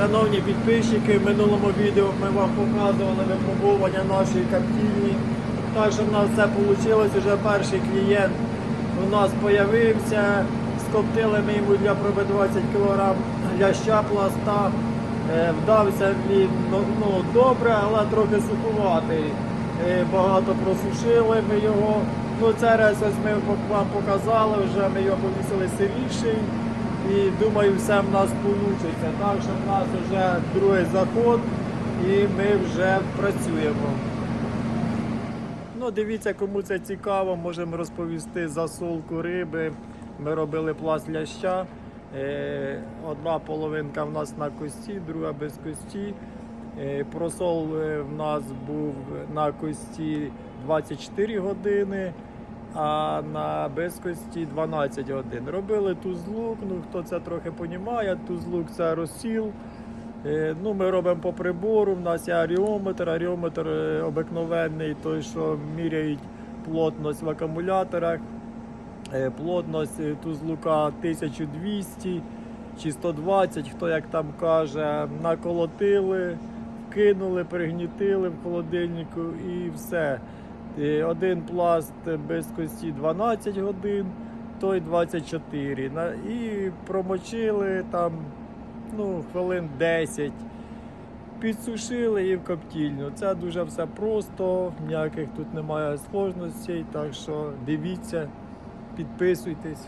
Шановні підписчики, в минулому відео ми вам показували випробування нашої картільні. Так що в нас все вийшло, вже перший клієнт у нас з'явився. Скоптили ми йому для проби 20 кг ляща пласта. Е, Вдався він ну, ну, добре, але трохи сухуватий. Е, Багато просушили ми його. Ну, це ми вам показали, вже ми його повісили сиріший. І думаю, все в нас вийде. Так що в нас вже другий заход і ми вже працюємо. Ну, дивіться, кому це цікаво, можемо розповісти засолку риби. Ми робили пласт ляща. Е, Одна половинка в нас на кості, друга без кості. Е, Просол е, в нас був на кості 24 години, а на безкості 12 годин. Робили тузлук, ну хто це трохи розуміє, тузлук це розсіл. Е, Ну, ми робимо по прибору. У нас є аріометр. Аріометр е, обикновенний, той, що міряють плотність в акумуляторах. Е, Плотність тузлука 1200 чи 120, хто як там каже. Наколотили, вкинули, пригнітили в холодильнику і все. Е, Один пласт без кості 12 годин, той 24. І промочили там ну, хвилин 10. Підсушили і в коптільню. Це дуже все просто, ніяких тут немає сложностей, так що дивіться, підписуйтесь.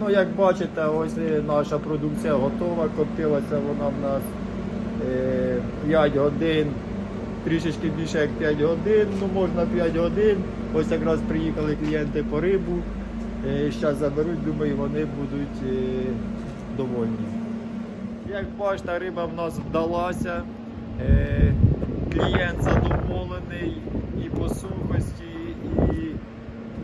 Ну, як бачите, ось наша продукція готова. Коптилася вона в нас е, 5 годин, трішечки більше як 5 годин, ну можна 5 годин. Ось якраз приїхали клієнти по рибу. Зараз заберуть, думаю, вони будуть е, довольні. Як бачите, риба в нас вдалася. Е, клієнт задоволений і по сухості, і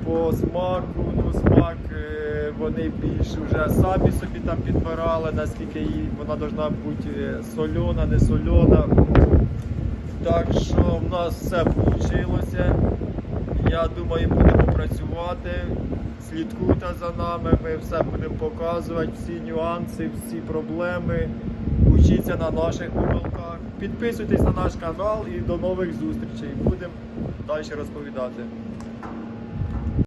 по смаку. Ну, смак е, вони більш вже самі собі там підбирали, наскільки їй вона повинна бути е, сольона, не сольона. Так що в нас все вийшло. Я думаю, будемо працювати. Слідкуйте за нами, ми все будемо показувати, всі нюанси, всі проблеми. Учіться на наших помилках. Підписуйтесь на наш канал і до нових зустрічей. Будемо далі розповідати.